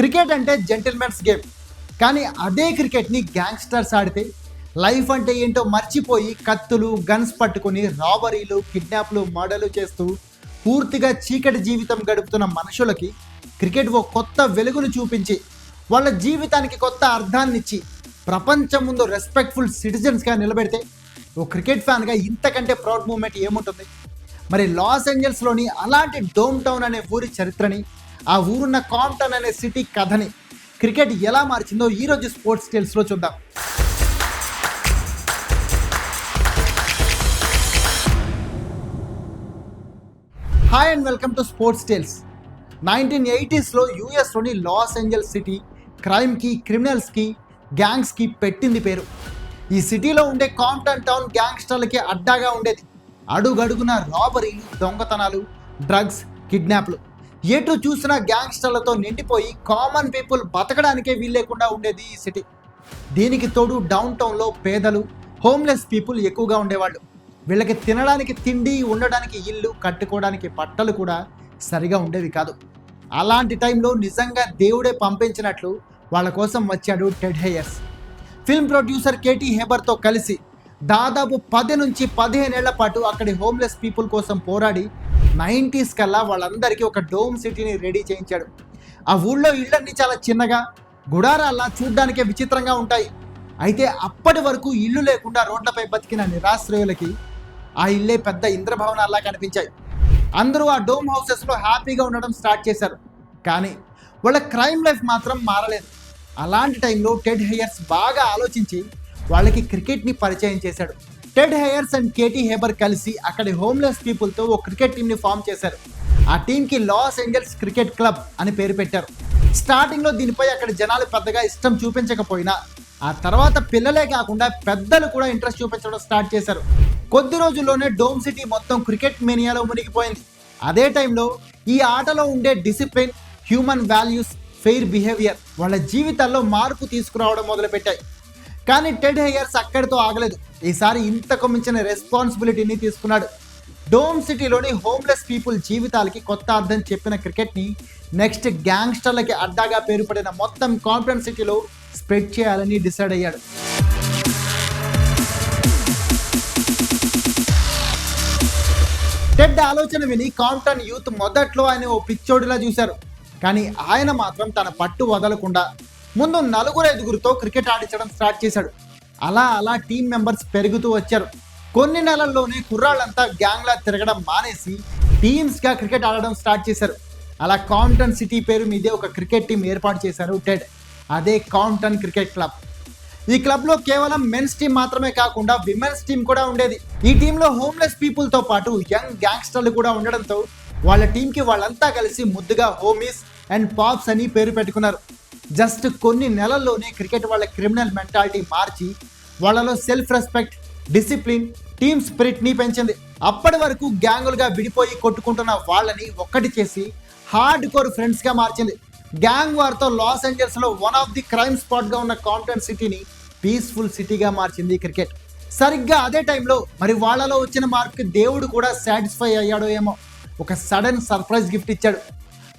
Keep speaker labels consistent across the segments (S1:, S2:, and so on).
S1: Cricket అంటే gentlemen's game కానీ అదే క్రికెట్ని గ్యాంగ్స్టర్స్ ఆడితే లైఫ్ అంటే ఏంటో మర్చిపోయి కత్తులు గన్స్ పట్టుకొని రాబరీలు కిడ్నాప్లు మర్డర్లు చేస్తూ పూర్తిగా చీకటి జీవితం గడుపుతున్న మనుషులకి క్రికెట్ ఓ కొత్త వెలుగును చూపించి వాళ్ళ జీవితానికి కొత్త అర్థాన్నిచ్చి ప్రపంచం ముందు రెస్పెక్ట్ఫుల్ సిటిజన్స్గా నిలబెడితే ఓ క్రికెట్ ఫ్యాన్గా ఇంతకంటే ప్రౌడ్ మూమెంట్ ఏముంటుంది? మరి లాస్ ఏంజల్స్లోని అలాంటి డోమ్ టౌన్ అనే ఊరి చరిత్రని ఆ ఊరున్న కాంప్టన్ అనే సిటీ కథని క్రికెట్ ఎలా మార్చిందో ఈరోజు స్పోర్ట్స్ టేల్స్లో చూద్దాం. Hi and welcome to sports tales nineteen ఎయిటీస్లో యూఎస్లోని లాస్ ఏంజల్స్ సిటీ క్రైమ్కి క్రిమినల్స్కి గ్యాంగ్స్కి పెట్టింది పేరు. ఈ సిటీలో ఉండే కాంప్టన్ టౌన్ గ్యాంగ్స్టర్లకి అడ్డాగా ఉండేది. అడుగడుగున రాబరీలు దొంగతనాలు డ్రగ్స్ కిడ్నాప్లు ఎటు చూసినా గ్యాంగ్స్టర్లతో నిండిపోయి కామన్ పీపుల్ బతకడానికే వీల్లేకుండా ఉండేది ఈ సిటీ దీనికి తోడు డౌన్ టౌన్లో పేదలు హోమ్లెస్ పీపుల్ ఎక్కువగా ఉండేవాళ్ళు. వీళ్ళకి తినడానికి తిండి ఉండడానికి ఇల్లు కట్టుకోవడానికి బట్టలు కూడా సరిగా ఉండేవి కాదు. అలాంటి టైంలో నిజంగా దేవుడే పంపించినట్లు వాళ్ళ కోసం వచ్చాడు Ted Hayers film producer Katy హేబర్తో కలిసి దాదాపు పది నుంచి పదిహేనేళ్ళ పాటు అక్కడి హోమ్లెస్ పీపుల్ కోసం పోరాడి నైంటీస్ కల్లా వాళ్ళందరికీ ఒక డోమ్ సిటీని రెడీ చేయించాడు. ఆ ఊళ్ళో ఇళ్ళన్నీ చాలా చిన్నగా గుడారాల్లా చూడ్డానికే విచిత్రంగా ఉంటాయి. అయితే అప్పటి వరకు ఇల్లు లేకుండా రోడ్లపై బతికిన నిరాశ్రయులకి ఆ ఇల్లే పెద్ద ఇంద్రభవనాల్లా కనిపించాయి. అందరూ ఆ డోమ్ హౌసెస్లో హ్యాపీగా ఉండడం స్టార్ట్ చేశారు. కానీ వాళ్ళ క్రైమ్ లైఫ్ మాత్రం మారలేదు. అలాంటి టైంలో టెడ్ హెయర్స్ బాగా ఆలోచించి వాళ్ళకి క్రికెట్ని పరిచయం చేశాడు. Ted Hayes and Katy Haber కలిసి అక్కడి హోమ్లెస్ పీపుల్తో ఓ క్రికెట్ టీంని ఫామ్ చేశారు. ఆ టీంకి లాస్ ఏంజల్స్ క్రికెట్ క్లబ్ అని పేరు పెట్టారు. స్టార్టింగ్లో దీనిపై అక్కడ జనాలు పెద్దగా ఇష్టం చూపించకపోయినా ఆ తర్వాత పిల్లలే కాకుండా పెద్దలు కూడా ఇంట్రెస్ట్ చూపించడం స్టార్ట్ చేశారు. కొద్ది రోజుల్లోనే డోమ్ సిటీ మొత్తం క్రికెట్ మేనియాలో మునిగిపోయింది. అదే టైంలో ఈ ఆటలో ఉండే discipline human values fair behaviour వాళ్ళ జీవితాల్లో మార్పు తీసుకురావడం మొదలుపెట్టాయి. కానీ టెడ్ హెయర్స్ అక్కడితో ఆగలేదు. ఈసారి ఇంతకు మించిన రెస్పాన్సిబిలిటీని తీసుకున్నాడు. డోమ్ సిటీలోని హోమ్లెస్ పీపుల్ జీవితాలకి కొత్త అర్థం చెప్పిన క్రికెట్ని నెక్స్ట్ గ్యాంగ్స్టర్లకి అడ్డాగా పేరు పడిన మొత్తం కాన్ఫిడెన్స్ సిటీలో స్ప్రెడ్ చేయాలని డిసైడ్ అయ్యాడు. టెడ్ ఆలోచన విని కాంప్టన్ యూత్ మొదట్లో ఆయన ఓ పిచ్చోడిలా చూశారు. కానీ ఆయన మాత్రం తన పట్టు వదలకుండా ముందు నలుగురు ఐదుగురితో క్రికెట్ ఆడించడం స్టార్ట్ చేశాడు. అలా అలా టీం మెంబర్స్ పెరుగుతూ వచ్చారు. కొన్ని నెలల్లోనే కుర్రాళ్ళంతా గ్యాంగ్లా తిరగడం మానేసి టీమ్స్గా క్రికెట్ ఆడడం స్టార్ట్ చేశారు. అలా కాంటన్ సిటీ పేరు మీదే ఒక క్రికెట్ టీం ఏర్పాటు చేశారు టెడ్. అదే కాంటన్ క్రికెట్ క్లబ్. ఈ క్లబ్లో కేవలం మెన్స్ టీం మాత్రమే కాకుండా విమెన్స్ టీం కూడా ఉండేది. ఈ టీంలో హోమ్లెస్ పీపుల్తో పాటు యంగ్ గ్యాంగ్స్టర్లు కూడా ఉండడంతో వాళ్ళ టీంకి వాళ్ళంతా కలిసి ముద్దుగా హోమీస్ అండ్ పాప్స్ అని పేరు పెట్టుకున్నారు. జస్ట్ కొన్ని నెలల్లోనే క్రికెట్ వాళ్ళ క్రిమినల్ మెంటాలిటీ మార్చి వాళ్ళలో సెల్ఫ్ రెస్పెక్ట్ డిసిప్లిన్ టీమ్ స్పిరిట్ని పెంచింది. అప్పటి వరకు గ్యాంగులుగా విడిపోయి కొట్టుకుంటున్న వాళ్ళని ఒక్కటి చేసి హార్డ్ కోర్ ఫ్రెండ్స్గా మార్చింది. గ్యాంగ్ వార్తో లాస్ ఏంజల్స్లో వన్ ఆఫ్ ది క్రైమ్ స్పాట్గా ఉన్న కాంప్టన్ సిటీని పీస్ఫుల్ సిటీగా మార్చింది క్రికెట్. సరిగ్గా అదే టైంలో మరి వాళ్ళలో వచ్చిన మార్పుకి దేవుడు కూడా సాటిస్ఫై అయ్యాడో ఏమో. ఒక సడన్ సర్ప్రైజ్ గిఫ్ట్ ఇచ్చాడు.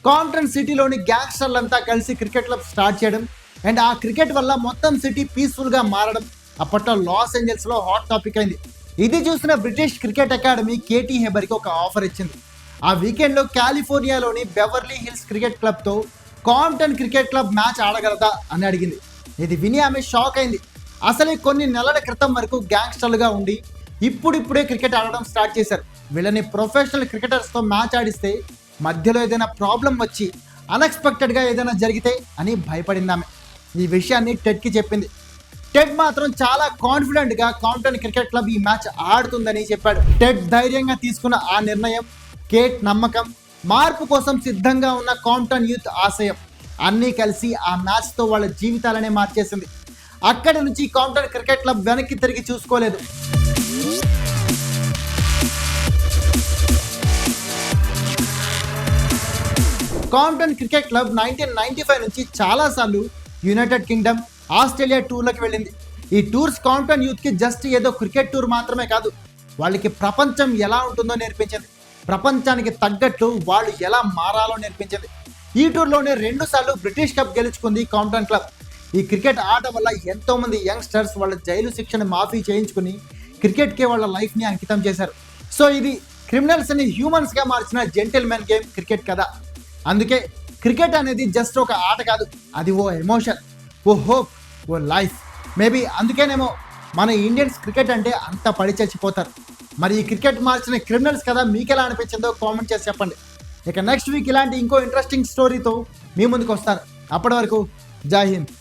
S1: కాంటన్ సిటీలోని గ్యాంగ్స్టర్లంతా కలిసి క్రికెట్ క్లబ్ స్టార్ట్ చేయడం అండ్ ఆ క్రికెట్ వల్ల మొత్తం సిటీ పీస్ఫుల్గా మారడం అప్పట్లో లాస్ ఏంజల్స్లో హాట్ టాపిక్ అయింది. ఇది చూసిన బ్రిటిష్ క్రికెట్ అకాడమీ కేటీ హెబర్కి ఒక ఆఫర్ ఇచ్చింది. ఆ వీకెండ్లో కాలిఫోర్నియాలోని బెవర్లీ హిల్స్ క్రికెట్ క్లబ్తో కాంప్టన్ క్రికెట్ క్లబ్ మ్యాచ్ ఆడగలదా అని అడిగింది. ఇది విని ఆమె షాక్ అయింది. అసలే కొన్ని నెలల క్రితం వరకు గ్యాంగ్స్టర్లుగా ఉండి ఇప్పుడిప్పుడే క్రికెట్ ఆడడం స్టార్ట్ చేశారు. వీళ్ళని ప్రొఫెషనల్ క్రికెటర్స్తో మ్యాచ్ ఆడిస్తే మధ్యలో ఏదైనా ప్రాబ్లం వచ్చి అన్ఎక్స్పెక్టెడ్గా ఏదైనా జరిగితే అని భయపడిందామె ఈ విషయాన్ని టెడ్కి చెప్పింది. టెడ్ మాత్రం చాలా కాన్ఫిడెంట్గా కాంప్టన్ క్రికెట్ క్లబ్ ఈ మ్యాచ్ ఆడుతుందని చెప్పాడు. టెడ్ ధైర్యంగా తీసుకున్న ఆ నిర్ణయం కేట్ నమ్మకం మార్పు కోసం సిద్ధంగా ఉన్న కాంప్టన్ యూత్ ఆశయం. అన్నీ కలిసి ఆ మ్యాచ్తో వాళ్ళ జీవితాలనే మార్చేసింది. అక్కడి నుంచి కాంప్టన్ క్రికెట్ క్లబ్ వెనక్కి తిరిగి చూసుకోలేదు. Compton cricket club nineteen ninety five నుంచి చాలాసార్లు యునైటెడ్ కింగ్డమ్ ఆస్ట్రేలియా టూర్లకు వెళ్ళింది. ఈ టూర్స్ కాంప్టన్ యూత్కి జస్ట్ ఏదో క్రికెట్ టూర్ మాత్రమే కాదు వాళ్ళకి ప్రపంచం ఎలా ఉంటుందో నేర్పించింది. ప్రపంచానికి తగ్గట్లు వాళ్ళు ఎలా మారాలో నేర్పించింది. ఈ టూర్లోనే రెండుసార్లు బ్రిటిష్ కప్ గెలుచుకుంది కాంప్టన్ క్లబ్ ఈ క్రికెట్ ఆట వల్ల ఎంతోమంది యంగ్స్టర్స్ వాళ్ళ జైలు శిక్షణ మాఫీ చేయించుకుని క్రికెట్కే వాళ్ళ లైఫ్ని అంకితం చేశారు. సో ఇది క్రిమినల్స్ని హ్యూమన్స్గా మార్చిన జెంటిల్ మార్చిన జెంటిల్మెన్ గేమ్ క్రికెట్ కదా. అందుకే క్రికెట్ అనేది జస్ట్ ఒక ఆట కాదు అది ఓ ఎమోషన్ ఓ హోప్ ఓ లైఫ్ మేబీ అందుకేనేమో మన ఇండియన్స్ క్రికెట్ అంటే అంత పడి చచ్చిపోతారు. మరి ఈ క్రికెట్ మార్చిన క్రిమినల్స్ కదా మీకు ఎలా అనిపించిందో కామెంట్ చేసి చెప్పండి. ఇక నెక్స్ట్ వీక్ ఇలాంటి ఇంకో ఇంట్రెస్టింగ్ స్టోరీతో మీ ముందుకు వస్తారు అప్పటి వరకు జై హింద్.